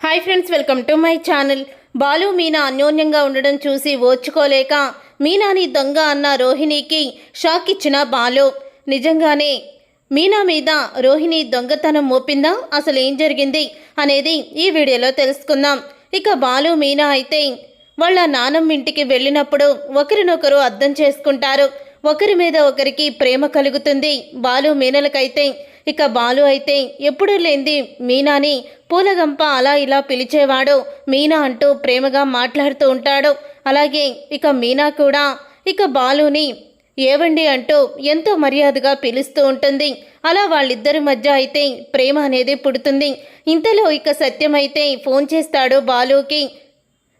Hi friends welcome to my channel. Balu Meena అన్యోన్యంగా ఉండడం చూసి ఓర్చుకోలేక మీనాని దొంగ అన్న రోహిణికి షాక్ ఇచ్చిన బాలు. నిజంగానే మీనా మీద రోహిణి దొంగతనం మోపిందా? అసలు ఏం జరిగింది అనేది ఈ వీడియోలో తెలుసుకుందాం. ఇక బాలు మీనా అయితే వాళ్ళ నానమ్మ ఇంటికి వెళ్ళినప్పుడు ఒకరినొకరు అర్థం చేసుకుంటారు. ఒకరి మీద ఒకరికి ప్రేమ కలుగుతుంది. బాలు మీనలకైతే ఇక బాలు అయితే ఎప్పుడూ లేంది మీనాని. పూలగంప అలా ఇలా పిలిచేవాడు. మీనా అంటూ ప్రేమగా మాట్లాడుతూ ఉంటాడు. అలాగే ఇక మీనా కూడా. ఇక బాలుని ఏవండి అంటూ ఎంతో మర్యాదగా పిలుస్తూ ఉంటుంది. అలా వాళ్ళిద్దరి మధ్య అయితే ప్రేమ అనేది పుడుతుంది. ఇంతలో ఇక సత్యమైతే ఫోన్ చేస్తాడు బాలుకి.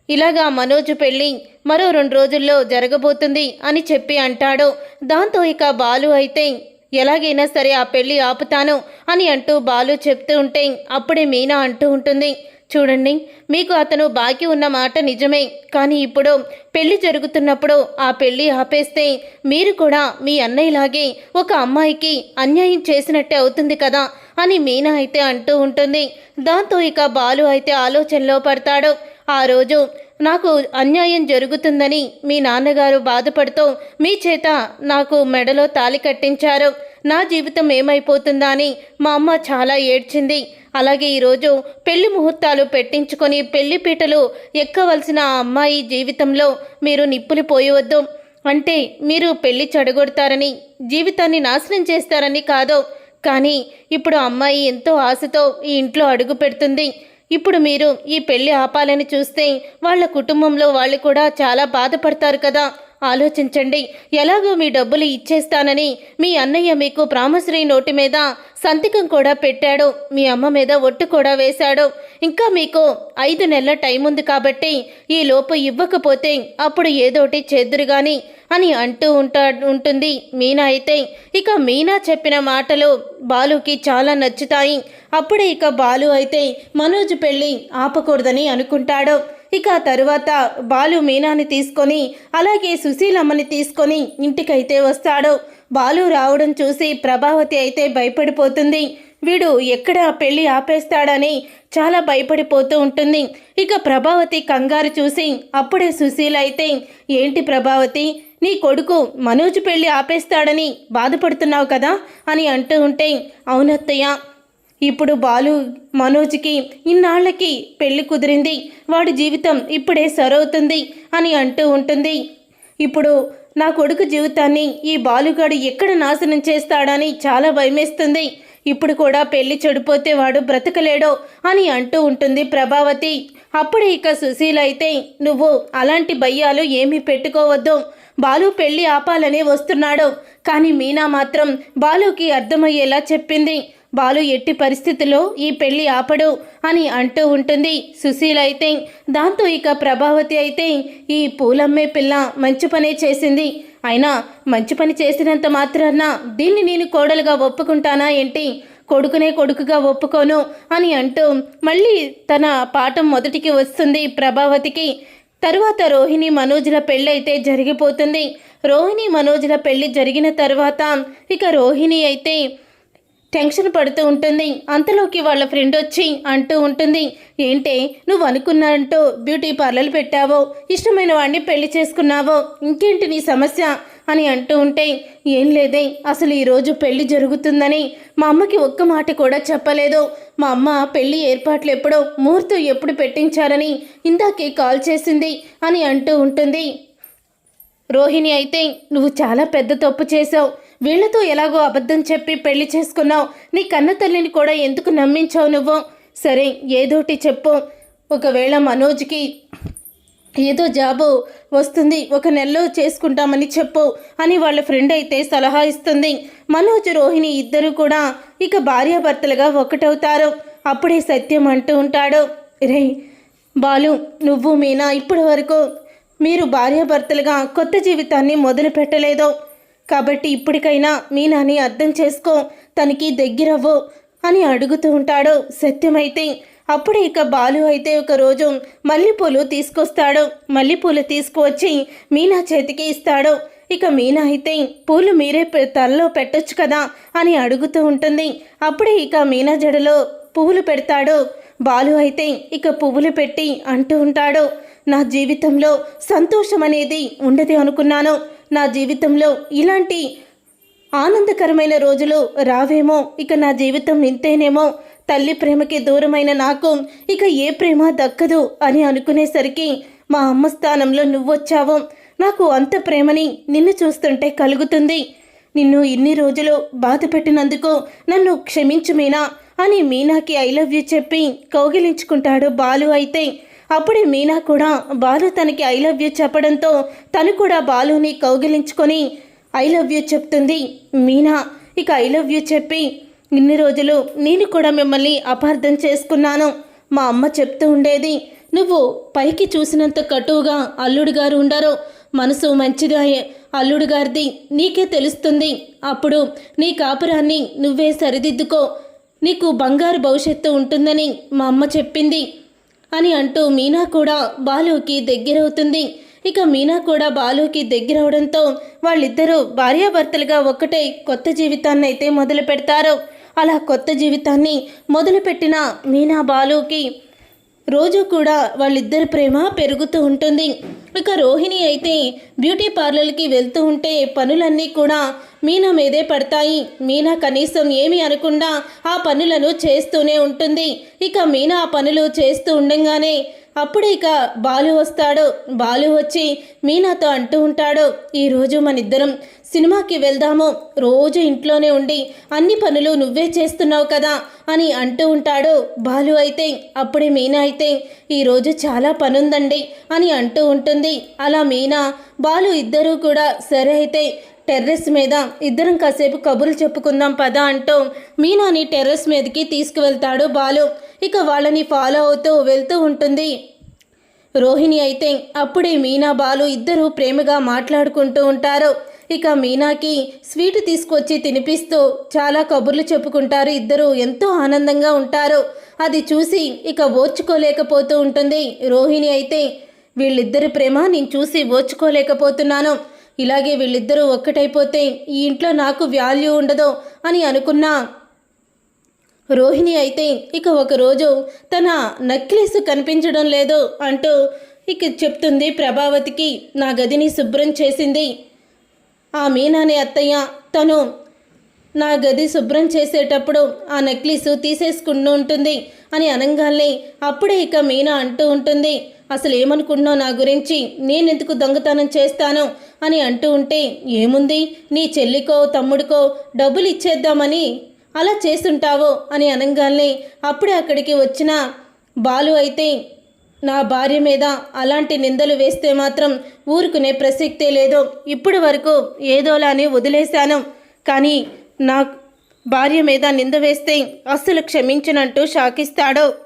ఇలాగా మనోజ్ పెళ్ళి మరో రెండు రోజుల్లో జరగబోతుంది అని చెప్పి అంటాడు. దాంతో ఇక బాలు అయితే ఎలాగైనా సరే ఆ పెళ్ళి ఆపుతాను అని అంటూ బాలు చెప్తూ ఉంటే అప్పుడే మీనా అంటూ ఉంటుంది. చూడండి మీకు అతను బాకీ ఉన్న మాట నిజమే కానీ ఇప్పుడు పెళ్ళి జరుగుతున్నప్పుడు ఆ పెళ్ళి ఆపేస్తే మీరు కూడా మీ అన్నయ్యలాగే ఒక అమ్మాయికి అన్యాయం చేసినట్టే అవుతుంది కదా అని మీనా అయితే అంటూ ఉంటుంది. దాంతో ఇక బాలు అయితే ఆలోచనలో పడతాడు. ఆ రోజు నాకు అన్యాయం జరుగుతుందని మీ నాన్నగారు బాధపడుతూ మీ చేత నాకు మెడలో తాలి కట్టించారు. నా జీవితం ఏమైపోతుందా అని మా అమ్మ చాలా ఏడ్చింది. అలాగే ఈరోజు పెళ్ళి ముహూర్తాలు పెట్టించుకొని పెళ్ళి పీటలు ఎక్కవలసిన ఆ అమ్మాయి జీవితంలో మీరు నిప్పులు పోయవద్దు. అంటే మీరు పెళ్ళి చెడగొడతారని జీవితాన్ని నాశనం చేస్తారని కాదు. కానీ ఇప్పుడు అమ్మాయి ఎంతో ఆశతో ఈ ఇంట్లో అడుగు పెడుతుంది. ఇప్పుడు మీరు ఈ పెళ్ళి ఆపాలని చూస్తే వాళ్ళ కుటుంబంలో వాళ్ళు కూడా చాలా బాధపడతారు కదా. ఆలోచించండి. ఎలాగో మీ డబ్బులు ఇచ్చేస్తానని మీ అన్నయ్య మీకు ప్రామశ్రీ నోటి మీద సంతకం కూడా పెట్టాడు. మీ అమ్మ మీద ఒట్టు కూడా వేశాడు. ఇంకా మీకు ఐదు నెలల టైం ఉంది కాబట్టి ఈ లోపు ఇవ్వకపోతే అప్పుడు ఏదోటి చేద్దురు గాని అని అంటూ ఉంటా ఉంటుంది. మీనా అయితే ఇక మీనా చెప్పిన మాటలు బాలుకి చాలా నచ్చుతాయి. అప్పుడే ఇక బాలు అయితే మనోజ్ పెళ్ళి ఆపకూడదని అనుకుంటాడు. ఇక తరువాత బాలు మీనాని తీసుకొని అలాగే సుశీలమ్మని తీసుకొని ఇంటికైతే వస్తాడు. బాలు రావడం చూసి ప్రభావతి అయితే భయపడిపోతుంది. వీడు ఎక్కడ పెళ్ళి ఆపేస్తాడని చాలా భయపడిపోతూ ఉంటుంది. ఇక ప్రభావతి కంగారు చూసి అప్పుడే సుశీల అయితే ఏంటి ప్రభావతి? నీ కొడుకు మనోజ్ పెళ్ళి ఆపేస్తాడని బాధపడుతున్నావు కదా? అని అంటూ ఉంటే అవునత్తయ్య. ఇప్పుడు బాలు మనోజ్కి ఇన్నాళ్ళకి పెళ్ళి కుదిరింది. వాడి జీవితం ఇప్పుడే సరవుతుంది అని అంటూ ఉంటుంది. ఇప్పుడు నా కొడుకు జీవితాన్ని ఈ బాలుగాడు ఎక్కడ నాశనం చేస్తాడని చాలా భయమేస్తుంది. ఇప్పుడు కూడా పెళ్ళి చెడిపోతే వాడు బ్రతకలేడో అని అంటూ ఉంటుంది ప్రభావతి. అప్పుడే ఇక సుశీల అయితే నువ్వు అలాంటి భయ్యాలు ఏమీ పెట్టుకోవద్దు. బాలు పెళ్ళి ఆపాలని వస్తున్నాడు. కానీ మీనా మాత్రం బాలుకి అర్థమయ్యేలా చెప్పింది. బాలు ఎట్టి పరిస్థితుల్లో ఈ పెళ్ళి ఆపడు అని అంటూ ఉంటుంది. సుశీల అయితే దాంతో ఇక ప్రభావతి అయితే ఈ పూలమ్మే పిల్ల మంచి పనే చేసింది. అయినా మంచి పని చేసినంత మాత్రాన దీన్ని నేను కోడలుగా ఒప్పుకుంటానా ఏంటి? కొడుకునే కొడుకుగా ఒప్పుకోను అని అంటూ మళ్ళీ తన పాఠం మొదటికి వస్తుంది ప్రభావతికి. తరువాత రోహిణి మనోజ్ల పెళ్ళి అయితే జరిగిపోతుంది. రోహిణి మనోజ్ల పెళ్ళి జరిగిన తర్వాత ఇక రోహిణి అయితే టెన్షన్ పడుతూ ఉంటుంది. అంతలోకి వాళ్ళ ఫ్రెండ్ వచ్చి అంటూ ఉంటుంది ఏంటే నువ్వు అనుకున్నానంటూ బ్యూటీ పార్లర్ పెట్టావో ఇష్టమైన వాడిని పెళ్ళి చేసుకున్నావో ఇంకేంటి నీ సమస్య? అని అంటూ ఉంటే ఏం లేదే అసలు ఈరోజు పెళ్ళి జరుగుతుందని మా అమ్మకి ఒక్క మాట కూడా చెప్పలేదు. మా అమ్మ పెళ్ళి ఏర్పాట్లు ఎప్పుడో ముహూర్తం ఎప్పుడు పెట్టించారని ఇందాకే కాల్ చేసింది అని అంటూ ఉంటుంది. రోహిణి అయితే నువ్వు చాలా పెద్ద తప్పు చేసావు వీళ్ళతో ఎలాగో అబద్ధం చెప్పి పెళ్ళి చేసుకున్నావు. నీ కన్న తల్లిని కూడా ఎందుకు నమ్మించావు నువ్వు? సరే ఏదోటి చెప్పు. ఒకవేళ మనోజ్కి ఏదో జాబు వస్తుంది ఒక నెలలో చేసుకుంటామని చెప్పు అని వాళ్ళ ఫ్రెండ్ అయితే సలహా ఇస్తుంది. మనోజ్ రోహిణి ఇద్దరు కూడా ఇక భార్యాభర్తలుగా ఒకటవుతారు. అప్పుడే సత్యం అంటూ ఉంటాడు. రే బాలు నువ్వు మీనా ఇప్పటి వరకు మీరు భార్యాభర్తలుగా కొత్త జీవితాన్ని మొదలు పెట్టలేదు కాబట్టి ఇప్పటికైనా మీనాని అర్థం చేసుకో తనకి దగ్గరవ్వు అని అడుగుతూ ఉంటాడు. సత్యమైతే అప్పుడే ఇక బాలు అయితే ఒక రోజు మల్లెపూలు తీసుకొస్తాడు. మల్లెపూలు తీసుకువచ్చి మీనా చేతికి ఇస్తాడు. ఇక మీనా అయితే పూలు మీరే పె- తలలో పెట్టొచ్చు కదా అని అడుగుతూ ఉంటుంది. అప్పుడే ఇక మీనా జడలో పువ్వులు పెడతాడు. బాలు అయితే ఇక పువ్వులు పెట్టి అంటూ ఉంటాడు. నా జీవితంలో సంతోషం అనేది ఉండదు అనుకున్నాను. నా జీవితంలో ఇలాంటి ఆనందకరమైన రోజులు రావేమో. ఇక నా జీవితం ఇంతేనేమో. తల్లి ప్రేమకి దూరమైన నాకు ఇక ఏ ప్రేమ దక్కదు అని అనుకునేసరికి మా అమ్మ స్థానంలో నువ్వొచ్చావు. నాకు అంత ప్రేమని నిన్ను చూస్తుంటే కలుగుతుంది. నిన్ను ఇన్ని రోజులు బాధ పెట్టినందుకు నన్ను క్షమించు మీనా అని మీనాకి ఐ లవ్ యూ చెప్పి కౌగిలించుకుంటాడు బాలు అయితే. అప్పుడే మీనా కూడా బాలు తనకి ఐ లవ్ యూ చెప్పడంతో తను కూడా బాలుని కౌగిలించుకొని ఐ లవ్ యూ చెప్తుంది. మీనా ఇక ఐ లవ్ యూ చెప్పి ఇన్ని రోజులు నేను కూడా మిమ్మల్ని అపార్థం చేసుకున్నాను. మా అమ్మ చెప్తూ ఉండేది నువ్వు పైకి చూసినంత కటువుగా అల్లుడు గారు ఉండరు. మనసు మంచిగా అల్లుడు గారిది నీకే తెలుస్తుంది. అప్పుడు నీ కాపురాన్ని నువ్వే సరిదిద్దుకో. నీకు బంగారు భవిష్యత్తు ఉంటుందని మా అమ్మ చెప్పింది అని అంటూ మీనా కూడా బాలుకి దగ్గరవుతుంది. ఇక మీనా కూడా బాలుకి దగ్గరవడంతో వాళ్ళిద్దరూ భార్యాభర్తలుగా ఒక్కటే కొత్త జీవితాన్ని అయితే మొదలు పెడతారు అలా కొత్త జీవితాన్ని మొదలుపెట్టిన మీనా బాలుకి రోజు కూడా వాళ్ళిద్దరి ప్రేమ పెరుగుతూ ఉంటుంది. ఇక రోహిణి అయితే బ్యూటీ పార్లర్కి వెళ్తూ ఉంటే పనులన్నీ కూడా మీనా మీదే పడతాయి. మీనా కనీసం ఏమి అనకుండా ఆ పనులను చేస్తూనే ఉంటుంది. ఇక మీనా ఆ పనులు చేస్తూ ఉండగానే అప్పుడు ఇక బాలు వస్తాడు. బాలు వచ్చి మీనాతో అంటూ ఉంటాడు ఈరోజు మన ఇద్దరం సినిమాకి వెళ్దాము. రోజు ఇంట్లోనే ఉండి అన్ని పనులు నువ్వే చేస్తున్నావు కదా అని అంటూ ఉంటాడు. బాలు అయితే అప్పుడే మీనా అయితే ఈరోజు చాలా పనుందండి అని అంటూ ఉంటుంది. అలా మీనా బాలు ఇద్దరూ కూడా సరే అయితే టెర్రస్ మీద. ఇద్దరం కాసేపు కబుర్లు చెప్పుకుందాం పద అంటూ మీనాని టెర్రస్ మీదకి తీసుకువెళ్తాడు బాలు. ఇక వాళ్ళని ఫాలో అవుతూ వెళ్తూ ఉంటుంది. రోహిణి అయితే అప్పుడే మీనా బాలు ఇద్దరూ ప్రేమగా మాట్లాడుకుంటూ ఉంటారు. ఇక మీనాకి స్వీట్ తీసుకొచ్చి తినిపిస్తూ చాలా కబుర్లు చెప్పుకుంటారు. ఇద్దరు ఎంతో ఆనందంగా ఉంటారు. అది చూసి ఇక ఓర్చుకోలేకపోతూ ఉంటుంది. రోహిణి అయితే వీళ్ళిద్దరి ప్రేమ నేను చూసి ఓర్చుకోలేకపోతున్నాను. ఇలాగే వీళ్ళిద్దరూ ఒక్కటైపోతే ఈ ఇంట్లో నాకు వాల్యూ ఉండదు అని అనుకున్నా. రోహిణి అయితే ఇక ఒకరోజు తన నక్లెస్ కనిపించడం లేదు అంటూ ఇక చెప్తుంది ప్రభావతికి నా గదిని శుభ్రం చేసింది. ఆ మీనానే అత్తయ్య తను నా గది శుభ్రం చేసేటప్పుడు ఆ నెక్లెస్ తీసేసుకుంటూ ఉంటుంది అని అనగానే అప్పుడే ఇక మీనా అంటూ ఉంటుంది. అసలు ఏమనుకున్నావు నా గురించి? నేనెందుకు దొంగతనం చేస్తాను? అని అంటూ ఉంటే ఏముంది? నీ చెల్లికో తమ్ముడికో డబ్బులు ఇచ్చేద్దామని అలా చేస్తుంటావో అని అనగానే అప్పుడే అక్కడికి వచ్చిన బాలు అయితే నా భార్య మీద అలాంటి నిందలు వేస్తే మాత్రం ఊరుకునే ప్రసక్తే లేదు. ఇప్పటి వరకు ఏదోలా అని వదిలేశాను. కానీ నా భార్య మీద నింద వేస్తే అస్సలు క్షమించనంటూ షాకిస్తాడు